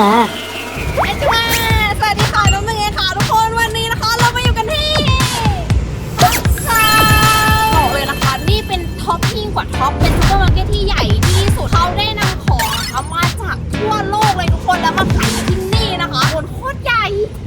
มาไอจุมาสวัสดีค่ะน้องเมย์ค่ะทุกคนวันนี้นะคะ เรามาอยู่กันที่ค่ะบอกเลยนะคะนี่เป็นท็อปยิ่งกว่าท็อปเป็นซูเปอร์มาร์เก็ตที่ใหญ่ที่สุดเขาได้นำของนะคะมาจากทั่วโลกเลยทุกคนแล้วมาขายที่นี่นะคะคนโคตรใหญ่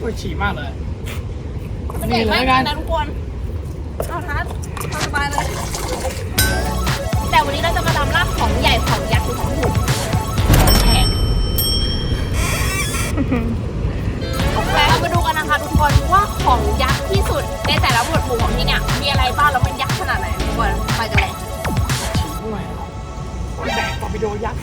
ปวดฉี่มากเลยมันใหญ่มากเลยนะทุกคนเอาทัดทำสบายเลย แต่วันนี้เราจะมาตามล่าของใหญ่ของยักษ์ของถูก มาทุกคนว่าของยักษ์ที่สุดในแต่ละหมวดหมู่ของที่เนี่ยมีอะไรบ้างแล้วมันยักษ์ขนาดไหนทุกคนไปกันเลยแบกตอร์ปิโดยักษ์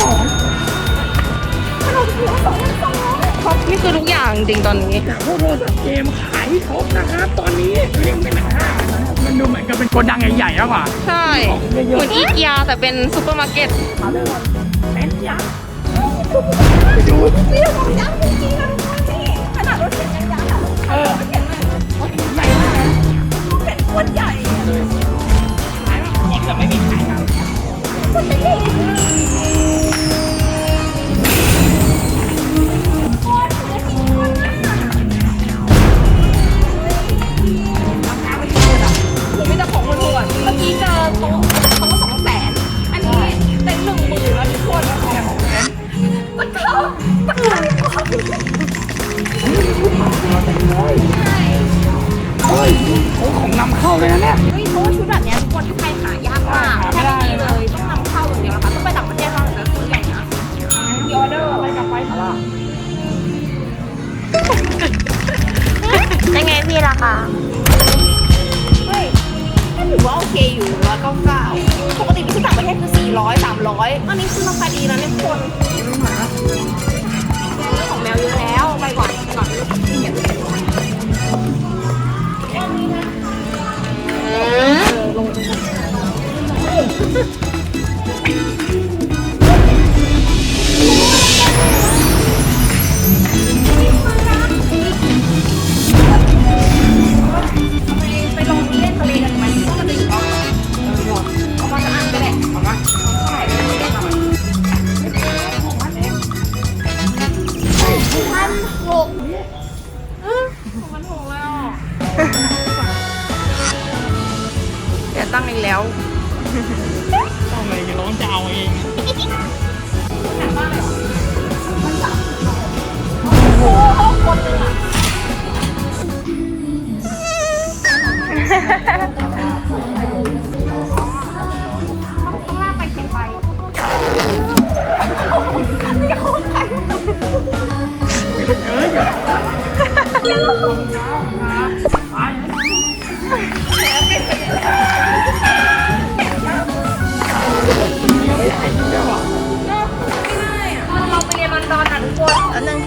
2,200ขนมถุงสองพันสองท็อปนี่คือทุกอย่างจริงตอนนี้แต่พวกโทรศัพท์เกมขายที่ท็อปนะครับ ตอนนี้เรียงเป็นห้างนะครับมันดูเหมือนกับเป็นโกดังใหญ่ๆแล้วกว่าใช่ของเยอะๆเหมือนอีเกียแต่เป็นซูเปอร์มาร์เก็ตมาเลยก่อนเต็นท์ยักษ์ไปดูเรียกของยักษ์จริงๆนะทุกคนนี่ขนาดรถเข็นยังยักษ์อะเออรถเข็นเลยใหญ่มากนะรถเข็นโคตรใหญ่ขายแบบจริงแต่ไม่มีขายครับ ร้อยอันนี้คือราคาดีนะเนี่ยคนของแมวเยอะแล้ว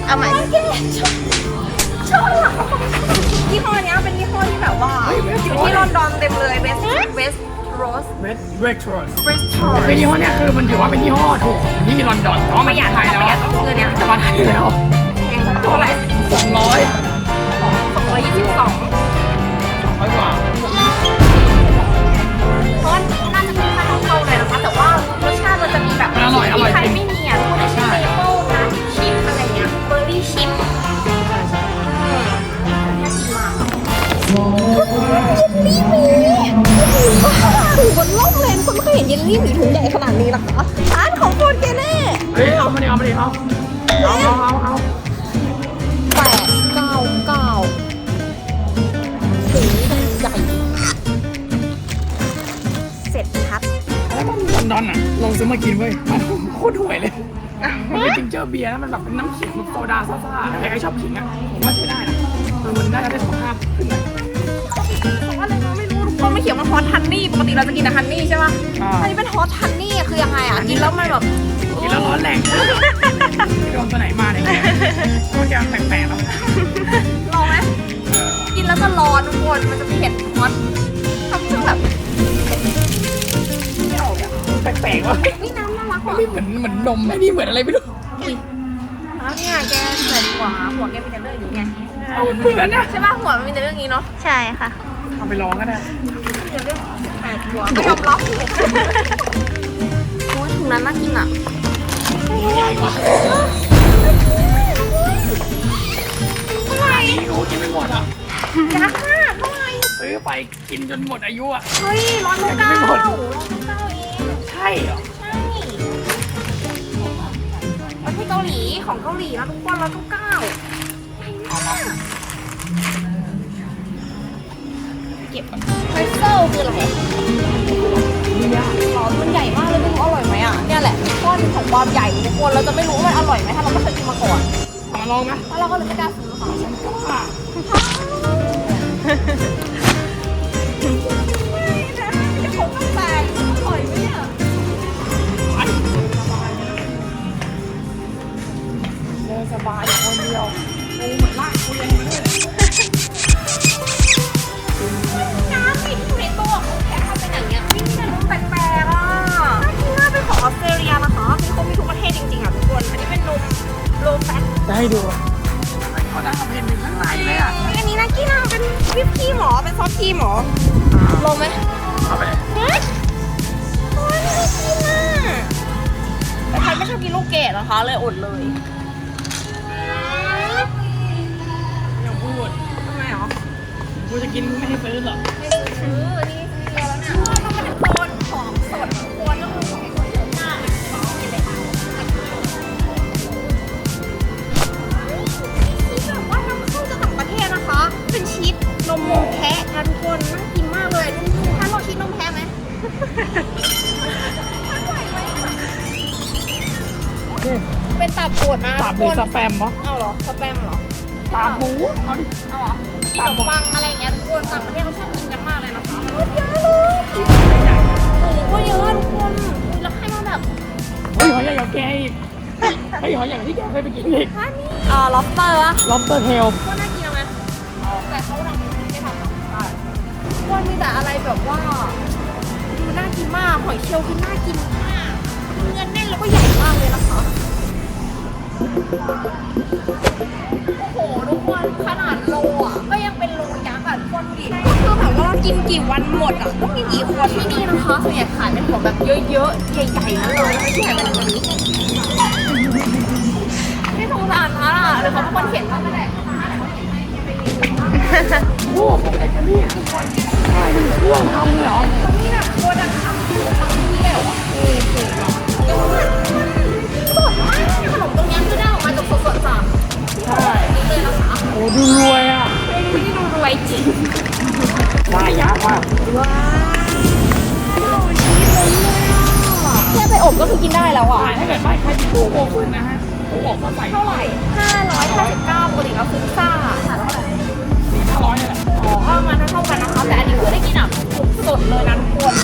เอาใหม่ชอบยี่ห้อเนี้ยเป็นยี่ห้อที่แบบว่าอยู่ที่ลอนดอนเต็มเลยเวสเวสโรสเวทเวททรอสเวสทอร์เป็นยี่ห้อเนี้ยคือมันถือว่าเป็นยี่ห้อถูกของที่ลอนดอนเพราะปมันระหยัดไทยปแล้วระหยัดต้องซื้อเนี้ยจะมาไทยแล้วแพงเท่าไหร่สองร้อยสองร้อยยี่สิบสอง ลลี่หมีถือมันล่มเลยคนไม่เคยเห็นเยลลี่หมีถุงใหญ่ขนาดนี้หรอกไปดิเอาเอาเอาเอาเอาแปดเก้าเก้าสีใหญ่เสร็จครับแล้วมันลอนดอนอะลองซื้อมากินเว้ยมันโคตรห่วยเลยมันเป็นจิงเจอร์เบียร์แล้วมันแบบเป็นน้ำขิงโซดาซ่าๆใครๆชอบขิงอะผมว่าใช้ได้นะมันน่าจะได้สุขภาพขึ้นหน่อยอะไรมา ไม่รู้ทุกคนไม่เขียนว่าฮอตฮันนี่ปกติเราจะกินแต่ฮันนี่ใช่ป่ะอ่า อันนี้เป็นฮอตฮันนี่คือยังไงอะกินแล้วมันแบบกินแล้วร้อนแรงไปโดนตัวไหนมาเนี่ยมันจะแปลกๆแล้วลองไหมกินแล้วจะร้อนทุกคนมันจะเผ็ดฮอตทำซึ่งแบบไม่ออกอะแปลกๆว่ะวิน้ำน่ารักว่ะไม่เหมือนเหมือนนมไอ้นี่เหมือนอะไรไม่รู้อุ้ยแล้วเนี่ยแกเหมือนหัวหัวแกมีแต่เรื่องอย่างนี้ไงเอาเหมือนนะใช่ป่ะหัวมันมีแต่เรื่องนี้เนาะใช่ค่ะเอาไปลองก็ได้มี แต่เรื่องแปดหัวไม่ยอมรับโอ้ยถุงนั้นน่ากินอะใหญ่กว่าอะไรโอ้กินไม่หมดอะยักษ์มากเท่าไหร่ซื้อไปกินจนหมดอายุอะ เฮ้ยร้อยเก้าเก้าร้อยเก้าเก้าเองใช่เหรอ ใช่ประเทศเกาหลีของเกาหลีนะทุกคนร้อยเก้าเก้าเก็บไคเซล คืออะไรอ๋อมันใหญ่มากเลยไม่รู้อร่อยไหมอะ เนี่ยแหละก้อนของความใหญ่ทุกคนเราจะไม่รู้ว่ามันอร่อยไหมถ้าเราไม่เคยกินมาก่อนมาลองนะแล้วเราก็เลยไม่กล้าซื้อค่ะอะไม่ชมกาแฟอร่อยไหมเนี่ยเดินสบายคนเดียวกูเหมือนลากกูเลย ลูกเกดนะคะ เลยอดเลยอย่าพูดทำไมหรอกูจะกินไม่ให้ซื้อหรอกไม่ซื้อนี่ซื้อเยอะแล้วเนี่ยต้องมาเป็นโซนของสดโซนก็คือของสดเยอะมากเลยของกินเลยค่ะชีสแบบว่านำเข้าจากต่างประเทศนะคะเป็นชีสนมแพะนะทุกคนน่ากินมากเลยนุ่มๆท่านลองชีสนมแพะไหม เป็นตับปวดนะตับทุหกรือคนสแปมวะเอาเหรอสแปมเหรอตับหมูเอาดิเอาเหรอขนมปังอะไรอย่างเงี้ยทุกคนต่างประเทศเขาชอบกินกันมากเลยนะคะเยอะเลยโอ้โหก็เยอะทุกคนแล้วให้มาแบบเฮ้ยหอยใหญ่กว่าแกอีกเฮ้ยหอยใหญ่กว่าที่แกเคยไปกินอีกว่านี่อ่าล็อบสเตอร์อะ lobster tail ก็น่ากินนะแต่เขาทำไม่ทำใช่คนมีแต่อะไรแบบว่าดูน่ากินมากหอยเชลล์คือน่ากิน โอ้โหทุกคนขนาดโลอะก็ยังเป็นโลยักษ์อะทุกคนดูดิก็คือแบบว่ากินกี่วันหมดอะต้องกินกี่ขวดที่นี่นะคะส่วนใหญ่ขายเป็นขวดแบบเยอะๆ ใหญ่ๆนั่นเลยไม่ใช่แบบนี้ไม่สงสารนะล่ะหรือเขาเป็นคนเขียนมาก็ได้โอ้โหอะไรกันเนี่ยใช่เป็นเครื่องทำเลยเหรอนี่แบบโคตรทำคือทำนี่เลยเหรอ คือกินได้แล้วอะใช่ถ้าเกิดไม่ใครที่ตู้โอเนนะฮะตู้อบก็ใส่เท่าไหร่559ปกติเราซื้อซ่าค่ะเท่าไหร่สี่ห้าร้อยนี่แหละอ๋อก็มาเท่ากันนะคะ แต่อันนี้คือได้กินแบบสดเลยนะทุกคน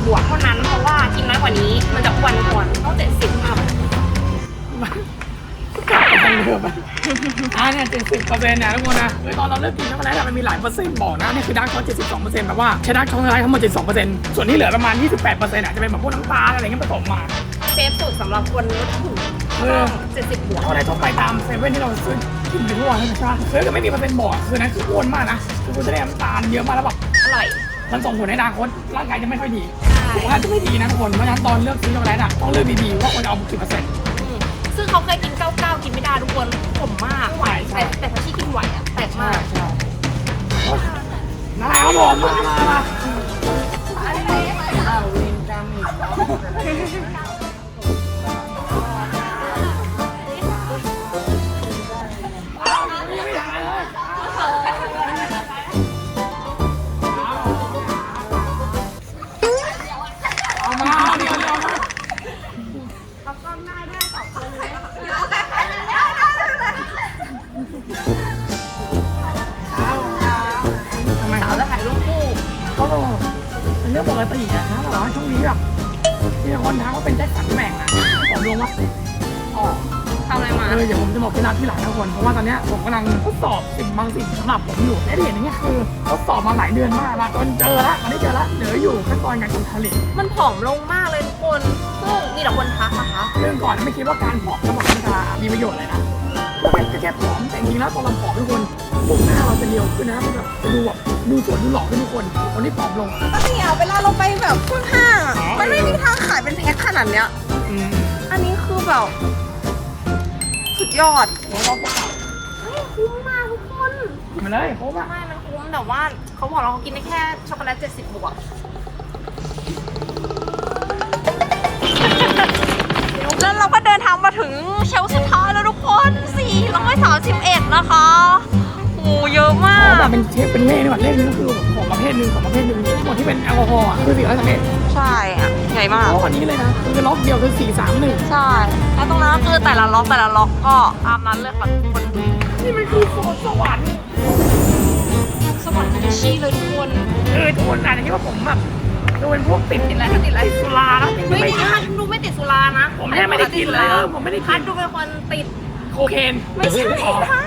บบวกเท่านั้น เพราะว่ากินน้อยกว่านี้มันจะอ้วนก่อนต้องเจ็ดสิบอัพกลับไปทางเดิมไปอ่าเนี่ยเจ็ดสิบเปอร์เซ็นต์นะทุกคนนะเฮ้ยตอนเราเริ่มกินช็อกโกแลตอะมันมีหลายเปอร์เซ็นต์บอกนะนี่คือดาร์กช็อกเจ็ดสิบสองเปอร์เซ็นต์แบบว่าใช้ดาร์กช็อกโกแลตทั้งหมดเจ็ดสองเปอร์เซ็นต์ส่วนที่เหลือประมาณยี่สิบแปดเปอร์เซ็นต์อะจะเป็นแบบพวกน้ำตาลอะไรเงี้ยผสมมาเซฟสุดสำหรับคนลดหุ่นเออเจ็ดสิบบวกช็อกโกแลตทั่วไปตามเซเว่นที่เราซื้อกินไปทั่วใช่ไหมใช่ปะซื้อก็ไม่มีเปอร์เซ็นต์บอกอะคือนั้นคืออ้วนมากนะคือคุณจะได้น้ำตาลเยอะมากแล้วแบบอร่อย มันส่งผลในอนาคตร่างกายจะไม่ค่อยดีสุขภาพจะไม่ดีนะทุกคนเพราะฉะนั้นตอนเลือกซื้อช็อกโกแลตอะต้องเลือกดีๆว่าควรจะเอากี่เปอร์เซ็นต์อืมซึ่งเขาเคยกินเก้าเก้ากินไม่ได้ทุกคนผมมากไหวใช่ แต่แต่ถ้าที่กินไหวอะแปลกมากใช่นะครับผมมามามาอ้าววินจำอีกเหร คนเพราะว่าตอนเนี้ยผมกำลังทดสอบสิ่งบางสิ่งสำหรับผมอยู่ได้เห็นอย่างเงี้ยคือทดสอบมาหลายเดือนมากละจนเจอละตอนนี้เจอละเหลืออยู่ขั้นตอนการทำผลิตมันผอมลงมากเลยทุกคนซึ่งมีแต่คนทักนะคะเรื่องก่อนไม่คิดว่าการผอมจะบอกมันจะมีประโยชน์อะไรนะมันก็แค่ผอมแต่จริงๆแล้วตอนเราผอมทุกคนผมหน้าเราจะเรียวขึ้นนะมันแบบจะดูแบบดูสวยดูหล่อขึ้นทุกคนคนที่ผอมลงก็เนี่ยเวลาเราไปแบบพวกห้างอะอ๋อมันไม่มีทางขายเป็นแพ็คขนาดเนี้ยอืมอันนี้คือแบบสุ ดยอดแล้วก็พวกเราเฮ้ยคุ้มมากทุกคนกินมาเลยเพราะว่าไม่มันคุ้มแต่ว่าเขาบอกเราเขากินได้แค่ช็อกโกแลต70บวกแล้วเราก็เดินทางมาถึงเชลฟ์สุดท้ายแล้วทุกคน431นะคะโหเยอะมาอ๋กอแบบเป็นเทปเป็นเลขนี่หว่าเลขนึงก็คือของประเภทหนึ่งของประเภทหนึ่งทั้งหมดที่เป็นแอลกอฮอล์อะคือสี่ร้อยสามเอ็ดใช่ อะใหญ่มากเพราะวันนี้เลยนะคือล็อกเดียวคือสี่สามหนึ่งใช่ แล้วตรงนั้นก็คือแต่ละล็อกแต่ละล็อกก็ตามนั้นเลยค่ะทุกคนนี่มันคือโซนสวรรค์สวรรค์ชี้เลยทุกคนเออทุกคนอาจจะคิดว่าผมแบบดูเป็นพวกติดติดอะไรก็ติดอะไรสุราแล้วจริงเฮ้ยๆไม่นี่ใช่พัดดูไม่ติดสุรานะผมแทบไม่ได้กินเลยเออผมไม่ได้กินพัดดูเป็นคนติด โคเคนไม่ใช่อ๋อพัด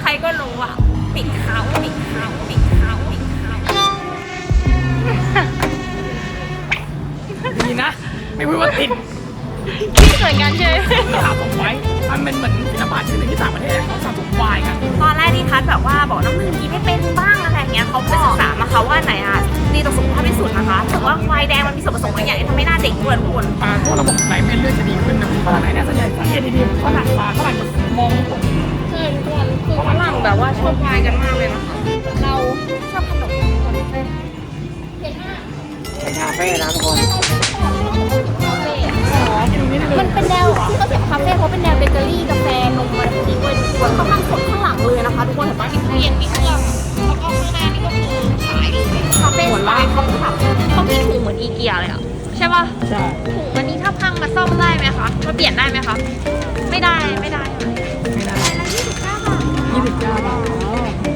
ใครก็รู้อะติดเขาติดเขาติดเขาติดเขาดี นะ ไม่พูดว่าติดคิดเหมือนกันใช่ไหมสะสมไว้มันเป็นเหมือนศิลปะชิ้นหนึ่งที่ต่างประเทศเขาสะสมไวน์กันตอนแรกที่พัดแบบว่าบอกน้ำมันกินไม่เป็นบ้างอะไรเงี้ยเขาไปศึกษามาเขาว่าไหนอะดีต่อสุขภาพที่สุดนะคะแต่ว่าไวน์แดงมันมีส่วนผสมบางอย่างที่ทำให้หน้าเด็กด้วยทุกคนปลาพวกระบบไหลเวียนเลือดจะดีขึ้นนะฝรั่งไหนเนี่ยส่วนใหญ่สังเกตดีๆฝรั่งปลาฝรั่งมองผมใช่ทุกคนคือฝรั่งแบบว่าชอบไวน์กันมากเลยนะคะเราชอบขนมเห็นมากเป็นคาเฟ่นะทุกคนอ๋อกินนิดนึง มันเป็นแนวที่เขาเขียนคาเฟ่เขาเป็นแนวเบเกอรี่กาแฟนมอะไรพวกนี้ด้วยทุกคนเขาตั้งสดข้างหลังเลยนะคะ ทุกคนเห็นปะมีตู้เย็นมีเครื่องแล้วก็ข้างหน้านี่ก็คือขายเลยคาเฟ่สไตล์เขาแบบเขามีถุงเหมือนอีเกียเลยอะใช่ปะใช่ถุงอันนี้ถ้าพังมาซ่อมได้ไหมคะมาเปลี่ยนได้ไหมคะไม่ได้ไม่ได้ไม่ได้ยี่สิบเก้าบาทยี่สิบเก้าบาท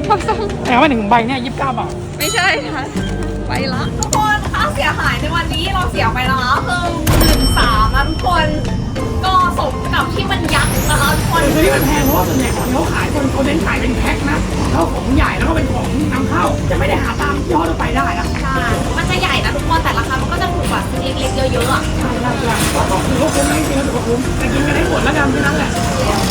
ความซ่อมแต่ว่าหนึ่งใบเนี่ยยี่สิบเก้าบาทไม่ใช่ค่ะไปละทุกคนค่าเสียหายในวันนี้เราเสียไปแล้วคือหนึ่งสาม นะทุกคนก็สมกับที่มันยักษ์นะคะทุกคนคือที่มันแพงเพราะว่าส่วนใหญ่ของที่เขาขายคนเขาเน้นขายเป็นแพ็คนะแล้วของใหญ่แล้วก็เป็นของนำเข้า จะไม่ได้หาตามยี่ห้อทั่วไปได้นะใช่มันจะใหญ่นะทุกคนแต่ราคามันก็จะถูกกว่าซื้อเล็กๆเยอะๆอะใช่ใช่ใช่ก็ถือว่าคุ้มนะจริงๆแล้วถือว่าคุ้มแต่กินกันได้หมดแล้วกันแค่นั้นแหละ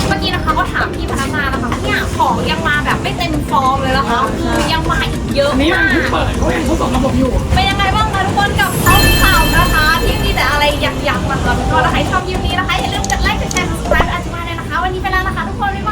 เมื่อกี้นะคะก็ถามพี่พนักงานนะคะเนี่ยของยังมาแบบไม่เต็มฟอร์มเลยนะคะคือยังมาอีกเยอะอันนี้มัมานเพิ่งกเปิดเขายังทดสอบระบบอยู่เป็นยังไง มีแต่อะไรยักษ์ๆนะคะก็ถ้าใครชอบยิมนี้นะคะอย่าลืมกดไลค์กดแชร์ subscribe อาจิมาเลยนะคะ วันนี้ไปแล้วนะคะทุกคนบ๊ายบาย